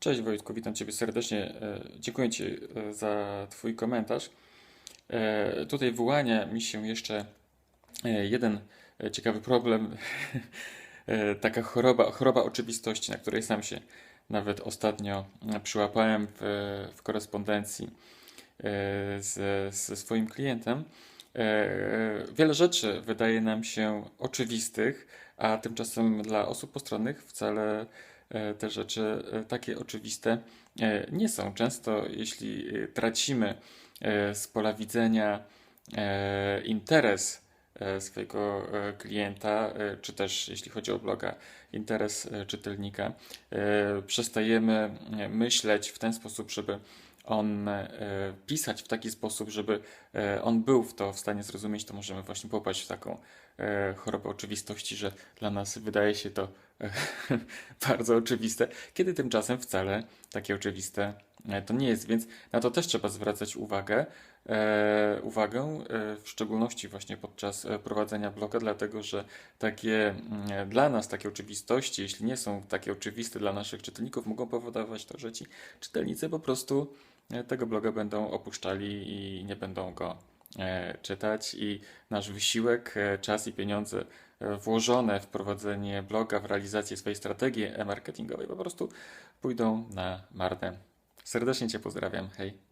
Cześć Wojtku, witam Ciebie serdecznie. E, Dziękuję Ci e, za Twój komentarz. E, Tutaj wyłania mi się jeszcze jeden ciekawy problem. Taka choroba, choroba oczywistości, na której sam się nawet ostatnio przyłapałem w, w korespondencji e, z, ze swoim klientem. Wiele rzeczy wydaje nam się oczywistych, a tymczasem dla osób postronnych wcale te rzeczy e, takie oczywiste e, nie są. Często, jeśli e, tracimy e, z pola widzenia e, interes e, swojego e, klienta, e, czy też jeśli chodzi o bloga, interes e, czytelnika, e, przestajemy e, myśleć w ten sposób, żeby on e, pisać w taki sposób, żeby e, on był w to w stanie zrozumieć, to możemy właśnie popaść w taką e, chorobę oczywistości, że dla nas wydaje się to e, bardzo oczywiste, kiedy tymczasem wcale takie oczywiste e, to nie jest, więc na to też trzeba zwracać uwagę, e, uwagę, e, w szczególności właśnie podczas e, prowadzenia bloga, dlatego że takie mm, dla nas takie oczywistości, jeśli nie są takie oczywiste dla naszych czytelników, mogą powodować to, że ci czytelnicy po prostu e, tego bloga będą opuszczali i nie będą go e, czytać i nasz wysiłek, e, czas i pieniądze e, włożone w prowadzenie bloga, w realizację swojej strategii e-marketingowej po prostu pójdą na marne. Serdecznie Cię pozdrawiam. Hej.